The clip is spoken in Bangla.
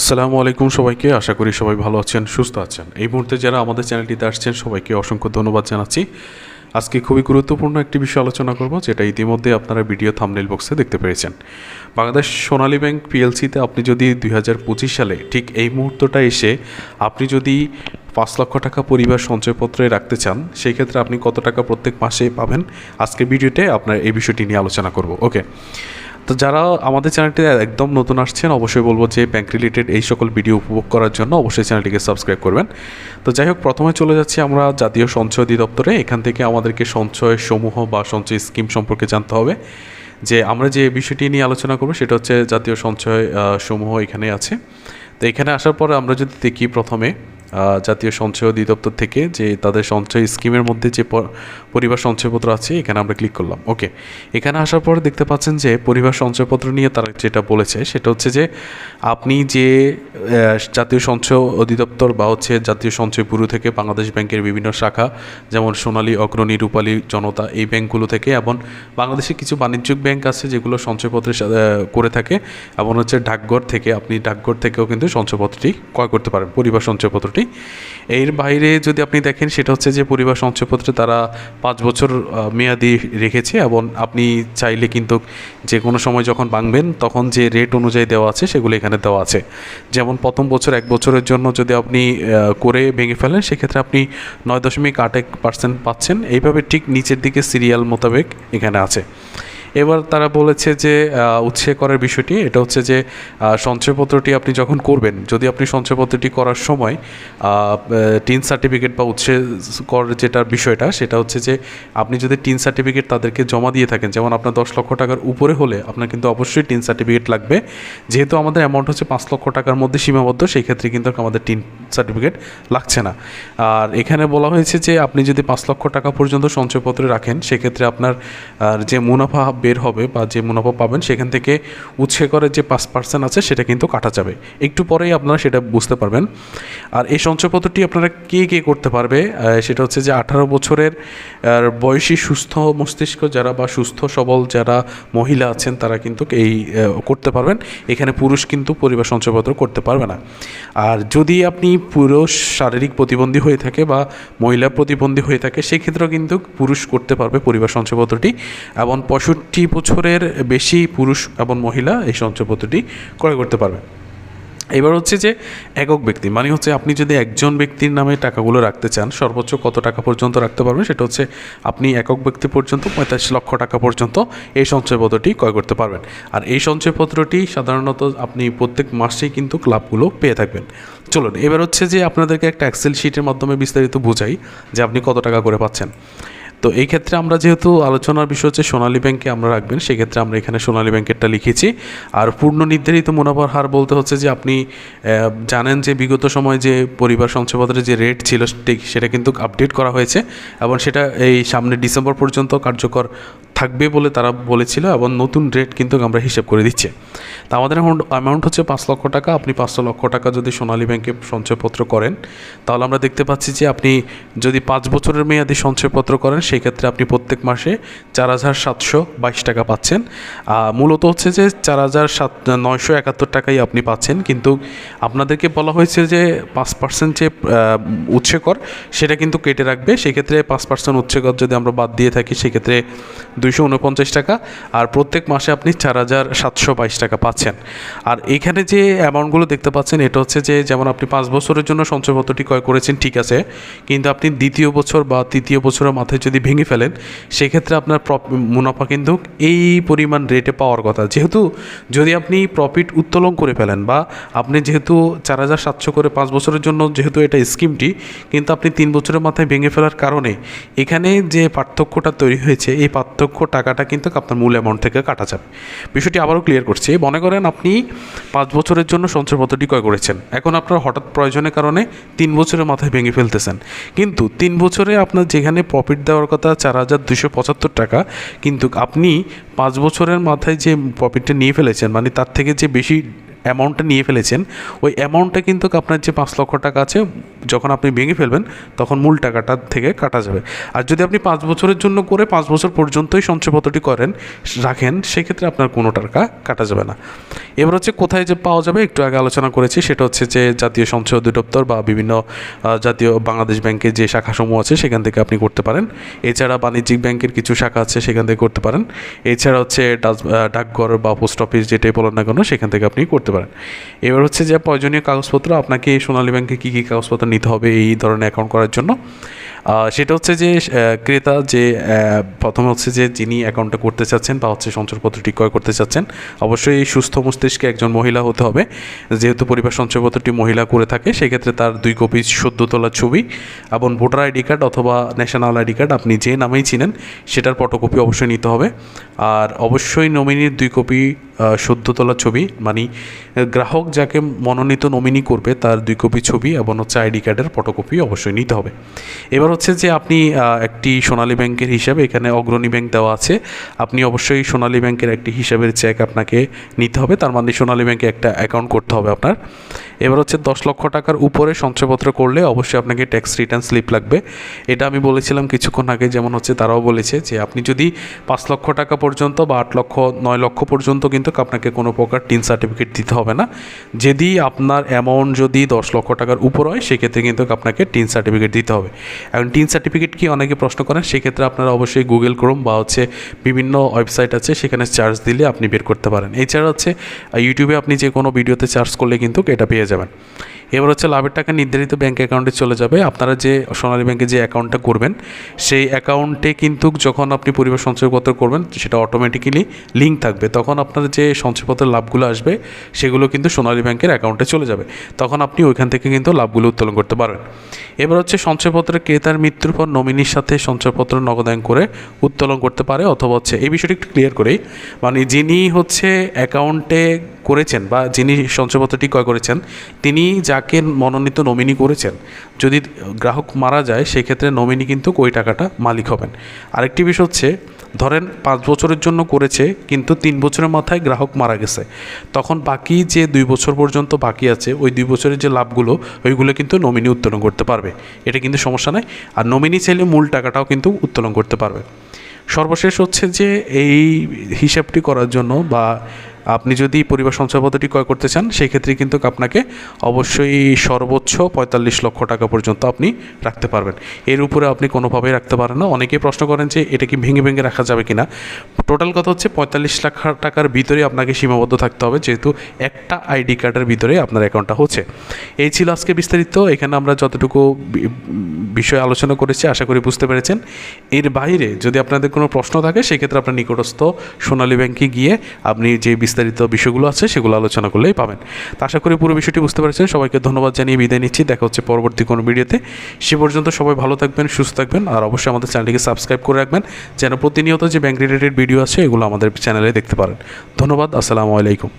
আসসালামু আলাইকুম সবাইকে। আশা করি সবাই ভালো আছেন, সুস্থ আছেন। এই মুহূর্তে যারা আমাদের চ্যানেলটিতে আসছেন, সবাইকে অসংখ্য ধন্যবাদ জানাচ্ছি। আজকে খুবই গুরুত্বপূর্ণ একটি বিষয় আলোচনা করব, যেটা ইতিমধ্যে আপনারা ভিডিও থামনেল বক্সে দেখতে পেরেছেন। বাংলাদেশ সোনালী ব্যাংক পিএলসিতে আপনি যদি দুই হাজার পঁচিশ সালে ঠিক এই মুহূর্তটা এসে আপনি যদি পাঁচ লক্ষ টাকা পরিবার সঞ্চয়পত্রে রাখতে চান, সেই ক্ষেত্রে আপনি কত টাকা প্রত্যেক মাসে পাবেন? আজকে ভিডিওতে আপনার এই বিষয়টি নিয়ে আলোচনা করব। ওকে। তো যারা আমাদের চ্যানেলটি একদম নতুন আসছেন, অবশ্যই বলব যে ব্যাংক রিলেটেড এই সকল ভিডিও উপভোগ করার জন্য অবশ্যই চ্যানেলটিকে সাবস্ক্রাইব করবেন। তো যাই হোক, প্রথমে চলে যাচ্ছি আমরা জাতীয় সঞ্চয় অধিদপ্তরে। এখান থেকে আমাদেরকে সঞ্চয় সমূহ বা সঞ্চয় স্কিম সম্পর্কে জানতে হবে। যে আমরা যে বিষয়টি নিয়ে আলোচনা করব, সেটা হচ্ছে জাতীয় সঞ্চয় সমূহ এখানে আছে। তো এখানে আসার পরে আমরা যদি দেখি প্রথমে জাতীয় সঞ্চয় অধিদপ্তর থেকে যে তাদের সঞ্চয় স্কিমের মধ্যে যে পরিবার সঞ্চয়পত্র আছে, এখানে আমরা ক্লিক করলাম। ওকে এখানে আসার পর দেখতে পাচ্ছেন যে পরিবার সঞ্চয়পত্র নিয়ে তারা যেটা বলেছে, সেটা হচ্ছে যে আপনি যে জাতীয় সঞ্চয় অধিদপ্তর বা হচ্ছে জাতীয় সঞ্চয় ব্যুরো থেকে বাংলাদেশ ব্যাংকের বিভিন্ন শাখা, যেমন সোনালী, অগ্রণী, রূপালী, জনতা, এই ব্যাংকগুলো থেকে এবং বাংলাদেশে কিছু বাণিজ্যিক ব্যাংক আছে যেগুলো সঞ্চয়পত্রের করে থাকে এবং হচ্ছে ডাকঘর থেকে, আপনি ডাকঘর থেকেও কিন্তু সঞ্চয়পত্রটি ক্রয় করতে পারেন, পরিবার সঞ্চয়পত্রটি। এর বাইরে যদি আপনি দেখেন, সেটা হচ্ছে যে পরিবার সঞ্চয়পত্রে তারা পাঁচ বছর মেয়াদি রেখেছে এবং আপনি চাইলে কিন্তু যে কোনো সময় যখন ভাঙবেন, তখন যে রেট অনুযায়ী দেওয়া আছে, সেগুলো এখানে দেওয়া আছে। যেমন প্রথম বছর এক বছরের জন্য যদি আপনি করে ভেঙে ফেলেন, সেক্ষেত্রে আপনি নয় দশমিক আট এক পার্সেন্ট পাচ্ছেন। এইভাবে ঠিক নিচের দিকে সিরিয়াল মোতাবেক এখানে আছে। এবার তারা বলেছে যে উৎসে করার বিষয়টি, এটা হচ্ছে যে সঞ্চয়পত্রটি আপনি যখন করবেন, যদি আপনি সঞ্চয়পত্রটি করার সময় টিন সার্টিফিকেট বা উৎসে কর যেটা বিষয়টা, সেটা হচ্ছে যে, আপনি যদি টিন সার্টিফিকেট তাদেরকে জমা দিয়ে থাকেন, যেমন আপনার দশ লক্ষ টাকার উপরে হলে আপনার কিন্তু অবশ্যই টিন সার্টিফিকেট লাগবে। যেহেতু আমাদের অ্যামাউন্ট হচ্ছে পাঁচ লক্ষ টাকার মধ্যে সীমাবদ্ধ, সেই ক্ষেত্রে কিন্তু আমাদের টিন সার্টিফিকেট লাগছে না। আর এখানে বলা হয়েছে যে, আপনি যদি পাঁচ লক্ষ টাকা পর্যন্ত সঞ্চয়পত্রে রাখেন, সেক্ষেত্রে আপনার যে মুনাফা বের হবে বা যে মুনাফা পাবেন, সেখান থেকে উৎসে করে যে পাঁচ পার্সেন্ট আছে, সেটা কিন্তু কাটা যাবে। একটু পরেই আপনারা সেটা বুঝতে পারবেন। আর এই সঞ্চয়পত্রটি আপনারা কে কে করতে পারবে? সেটা হচ্ছে যে আঠারো বছরের বয়সী সুস্থ মস্তিষ্ক যারা বা সুস্থ সবল যারা মহিলা আছেন, তারা কিন্তু এই করতে পারবেন। এখানে পুরুষ কিন্তু পরিবার সঞ্চয়পত্র করতে পারবে না। আর যদি আপনি পুরুষ শারীরিক প্রতিবন্ধী হয়ে থাকে বা মহিলা প্রতিবন্ধী হয়ে থাকে, সেক্ষেত্রেও কিন্তু পুরুষ করতে পারবে পরিবার সঞ্চয়পত্রটি। এবং পঁয়ষট্টি বছরের বেশি পুরুষ এবং মহিলা এই সঞ্চয়পত্রটি ক্রয় করতে পারবে। এবার হচ্ছে যে একক ব্যক্তি মানে হচ্ছে আপনি যদি একজন ব্যক্তির নামে টাকাগুলো রাখতে চান, সর্বোচ্চ কত টাকা পর্যন্ত রাখতে পারবেন সেটা হচ্ছে আপনি একক ব্যক্তি পর্যন্ত, পঁয়তাল্লিশ লক্ষ টাকা পর্যন্ত এই সঞ্চয়পত্রটি ক্রয় করতে পারবেন। আর এই সঞ্চয়পত্রটি সাধারণত আপনি প্রত্যেক মাসেই কিন্তু ক্লাবগুলো পেয়ে থাকবেন। চলুন, এবার হচ্ছে যে আপনাদেরকে একটা এক্সেল শিটের মাধ্যমে বিস্তারিত বোঝাই যে আপনি কত টাকা করে পাচ্ছেন। তো এই ক্ষেত্রে আমরা যেহেতু আলোচনার বিষয় হচ্ছে সোনালী ব্যাংকে আমরা রাখবেন, সেক্ষেত্রে আমরা এখানে সোনালী ব্যাংকেরটা লিখেছি। আর পূর্ণ নির্ধারিত মুনাফার হার বলতে হচ্ছে যে আপনি জানেন যে বিগত সময় যে পরিবার সঞ্চয়পত্রের যে রেট ছিল, ঠিক সেটা কিন্তু আপডেট করা হয়েছে এবং সেটা এই সামনে ডিসেম্বর পর্যন্ত কার্যকর থাকবে বলে তারা বলেছিল এবং নতুন রেট কিন্তু আমরা হিসেব করে দিচ্ছি। তা আমাদের অ্যামাউন্ট হচ্ছে পাঁচ লক্ষ টাকা, আপনি পাঁচশো লক্ষ টাকা যদি সোনালী ব্যাংকে সঞ্চয়পত্র করেন, তাহলে আমরা দেখতে পাচ্ছি যে আপনি যদি পাঁচ বছরের মেয়াদি সঞ্চয়পত্র করেন সেই ক্ষেত্রে আপনি প্রত্যেক মাসে চার হাজার সাতশো বাইশ টাকা পাচ্ছেন। মূলত হচ্ছে যে চার হাজার সাত, নয়শো একাত্তর টাকাই আপনি পাচ্ছেন। কিন্তু আপনাদেরকে বলা হয়েছে যে পাঁচ পার্সেন্ট যে উৎসে কর সেটা কিন্তু কেটে রাখবে। সেক্ষেত্রে পাঁচ পার্সেন্ট উৎসে কর যদি আমরা বাদ দিয়ে থাকি, সেক্ষেত্রে দুইশো উনপঞ্চাশ টাকা। আর প্রত্যেক মাসে আপনি চার হাজার সাতশো বাইশ টাকা পাচ্ছেন। আর এখানে যে অ্যামাউন্টগুলো দেখতে পাচ্ছেন, এটা হচ্ছে যে যেমন আপনি পাঁচ বছরের জন্য সঞ্চয়পত্রটি ক্রয় করেছেন, ঠিক আছে। কিন্তু আপনি দ্বিতীয় বছর বা তৃতীয় বছরের মাথায় যদি ভেঙে ফেলেন, সেক্ষেত্রে আপনার মুনাফা কিন্তু এই পরিমাণ রেটে পাওয়ার কথা। যেহেতু যদি আপনি প্রফিট উত্তোলন করে ফেলেন বা আপনি যেহেতু চার হাজার সাতশো করে পাঁচ বছরের জন্য যেহেতু এটা স্কিমটি কিন্তু আপনি তিন বছরের মাথায় ভেঙে ফেলার কারণে এখানে যে পার্থক্যটা তৈরি হয়েছে, এই পার্থক্য টাকাটা কিন্তু আপনার মূল অ্যামাউন্ট থেকে কাটা যাবে। বিষয়টি আবারও ক্লিয়ার করছি। মনে করেন আপনি পাঁচ বছরের জন্য সঞ্চয়পত্রটি ক্রয় করেছেন। এখন আপনার হঠাৎ প্রয়োজনের কারণে তিন বছরের মাথায় ভেঙে ফেলতেছেন। কিন্তু তিন বছরে আপনার যেখানে প্রফিট দেওয়ার কথা চার হাজার দুশো পঁচাত্তর টাকা। কিন্তু আপনি পাঁচ বছরের মাথায় যে প্রফিটটা নিয়ে ফেলেছেন মানে তার থেকে যে বেশি অ্যামাউন্টটা নিয়ে ফেলেছেন, ওই অ্যামাউন্টটা কিন্তু আপনার যে পাঁচ লক্ষ টাকা আছে, যখন আপনি ভেঙে ফেলবেন, তখন মূল টাকাটা থেকে কাটা যাবে। আর যদি আপনি পাঁচ বছরের জন্য করে পাঁচ বছর পর্যন্তই সঞ্চয়পত্রটি করেন, রাখেন, সেক্ষেত্রে আপনার কোনো টাকা কাটা যাবে না। এবার হচ্ছে কোথায় যে পাওয়া যাবে, একটু আগে আলোচনা করেছি, সেটা হচ্ছে যে জাতীয় সঞ্চয় অধিদপ্তর বা বিভিন্ন জাতীয় বাংলাদেশ ব্যাংকের যে শাখাসমূহ আছে, সেখান থেকে আপনি করতে পারেন। এছাড়া বাণিজ্যিক ব্যাংকের কিছু শাখা আছে, সেখান থেকে করতে পারেন। এছাড়া হচ্ছে ডাকঘর বা পোস্ট অফিস যেটাই বলেন না কেন, সেখান থেকে আপনি করতে পারেন। এবার হচ্ছে যে প্রয়োজনীয় কাগজপত্র, আপনাকে সোনালী ব্যাংকে কী কী কাগজপত্র নিতে হবে এই ধরনের অ্যাকাউন্ট করার জন্য। সেটা হচ্ছে যে ক্রেতা যে প্রথমে হচ্ছে যে যিনি অ্যাকাউন্টটা করতে চাচ্ছেন বা হচ্ছে সঞ্চয়পত্রটি ক্রয় করতে চাচ্ছেন, অবশ্যই সুস্থ মস্তিষ্কে একজন মহিলা হতে হবে। যেহেতু পরিবার সঞ্চয়পত্রটি মহিলা করে থাকে, সেক্ষেত্রে তার দুই কপি সদ্য তোলা ছবি এবং ভোটার আইডি কার্ড অথবা ন্যাশনাল আইডি কার্ড আপনি যে নামেই চিনেন, সেটার ফটোকপি অবশ্যই নিতে হবে। আর অবশ্যই নমিনির দুই কপি সদ্য তোলা ছবি মানে গ্রাহক যাকে মনোনীত নমিনি করবে তার দুই কপি ছবি এবং হচ্ছে আইডি কার্ডের ফটোকপি অবশ্যই নিতে হবে। এবার হচ্ছে যে আপনি একটি সোনালী ব্যাংকের হিসাবে এখানে অগ্রণী ব্যাংক দেওয়া আছে, আপনি অবশ্যই সোনালী ব্যাংকের একটি হিসাবের চেক আপনাকে নিতে হবে, তার মানে সোনালী ব্যাংকে একটা অ্যাকাউন্ট করতে হবে আপনার। এবার হচ্ছে দশ লক্ষ টাকার উপরে সঞ্চয়পত্র করলে অবশ্যই আপনাকে ট্যাক্স রিটার্ন স্লিপ লাগবে। এটা আমি বলেছিলাম কিছুক্ষণ আগে, যেমন হচ্ছে তারাও বলেছে যে আপনি যদি পাঁচ লক্ষ টাকা পর্যন্ত বা আট লক্ষ, নয় লক্ষ পর্যন্ত কিন্তু আপনাকে কোনো প্রকার টিন সার্টিফিকেট দিতে হবে না। যদি আপনার অ্যামাউন্ট যদি দশ লক্ষ টাকার উপর হয়, সেক্ষেত্রে কিন্তু আপনাকে টিন সার্টিফিকেট দিতে হবে। এখন টিন সার্টিফিকেট কি অনেকে প্রশ্ন করেন, সেক্ষেত্রে আপনারা অবশ্যই গুগল ক্রোম বা হচ্ছে বিভিন্ন ওয়েবসাইট আছে, সেখানে চার্জ দিলে আপনি বের করতে পারেন। এছাড়া হচ্ছে ইউটিউবে আপনি যে কোনো ভিডিওতে চার্জ করলে কিন্তু এটা পেয়ে যাবেন। এবার হচ্ছে লাভের টাকা নির্ধারিত ব্যাঙ্ক অ্যাকাউন্টে চলে যাবে। আপনারা যে সোনালী ব্যাংকে যে অ্যাকাউন্টটা করবেন, সেই অ্যাকাউন্টে কিন্তু যখন আপনি পরিবার সঞ্চয়পত্র করবেন, সেটা অটোমেটিক্যালি লিঙ্ক থাকবে। তখন আপনার যে সঞ্চয়পত্রের লাভগুলো আসবে, সেগুলো কিন্তু সোনালী ব্যাংকের অ্যাকাউন্টে চলে যাবে। তখন আপনি ওইখান থেকে কিন্তু লাভগুলো উত্তোলন করতে পারবেন। এবার হচ্ছে সঞ্চয়পত্রের ক্রেতার মৃত্যুর পর নমিনির সাথে সঞ্চয়পত্র নগদায়ন করে উত্তোলন করতে পারে, অথবা হচ্ছে এই বিষয়টি একটু ক্লিয়ার করেই। মানে যিনি হচ্ছে অ্যাকাউন্টে করেছেন বা যিনি সঞ্চয়পত্রটি ক্রয় করেছেন, তিনি যাকে মনোনীত নমিনি করেছেন, যদি গ্রাহক মারা যায়, সেক্ষেত্রে নমিনি কিন্তু ওই টাকাটা মালিক হবেন। আরেকটি বিষয় হচ্ছে, ধরেন পাঁচ বছরের জন্য করেছে, কিন্তু তিন বছরের মাথায় গ্রাহক মারা গেছে। তখন বাকি যে দুই বছর পর্যন্ত বাকি আছে, ওই দুই বছরের যে লাভগুলো, ওইগুলো কিন্তু নমিনি উত্তোলন করতে পারবে। এটা কিন্তু সমস্যা নয়। আর নমিনি চাইলে মূল টাকাটাও কিন্তু উত্তোলন করতে পারবে। সর্বশেষ হচ্ছে যে, এই হিসাবটি করার জন্য বা আপনি যদি পরিবার সঞ্চয়পত্রটি ক্রয় করতে চান সেই ক্ষেত্রে কিন্তু আপনাকে অবশ্যই সর্বোচ্চ পঁয়তাল্লিশ লক্ষ টাকা পর্যন্ত আপনি রাখতে পারবেন। এর উপরে আপনি কোনোভাবেই রাখতে পারেন না। অনেকেই প্রশ্ন করেন যে, এটা কি ভেঙে ভেঙে রাখা যাবে কিনা? টোটাল কথা হচ্ছে, পঁয়তাল্লিশ লাখ টাকার ভিতরে আপনাকে সীমাবদ্ধ থাকতে হবে, যেহেতু একটা আইডি কার্ডের ভিতরে আপনার অ্যাকাউন্টটা হচ্ছে। এই ছিল আজকে বিস্তারিত। এখানে আমরা যতটুকু বিষয় আলোচনা করেছি, আশা করি বুঝতে পেরেছেন। এর বাইরে যদি আপনাদের কোনো প্রশ্ন থাকে, সেক্ষেত্রে আপনার নিকটস্থ সোনালী ব্যাংকে গিয়ে আপনি যে বিস্তারিত বিষয়গুলো আছে, সেগুলো আলোচনা করলেই পাবেন। তো আশা করি পুরো বিষয়টি বুঝতে পারছেন। সবাইকে ধন্যবাদ জানিয়ে বিদায় নিচ্ছি। দেখা হচ্ছে পরবর্তী কোনো ভিডিওতে। সে পর্যন্ত সবাই ভালো থাকবেন, সুস্থ থাকবেন, আর অবশ্যই আমাদের চ্যানেলটিকে সাবস্ক্রাইব করে রাখবেন, যেন প্রতিনিয়ত যে ব্যাংক রিলেটেড ভিডিও আছে, এগুলো আমাদের চ্যানেলে দেখতে পারেন। ধন্যবাদ, আসসালামু আলাইকুম।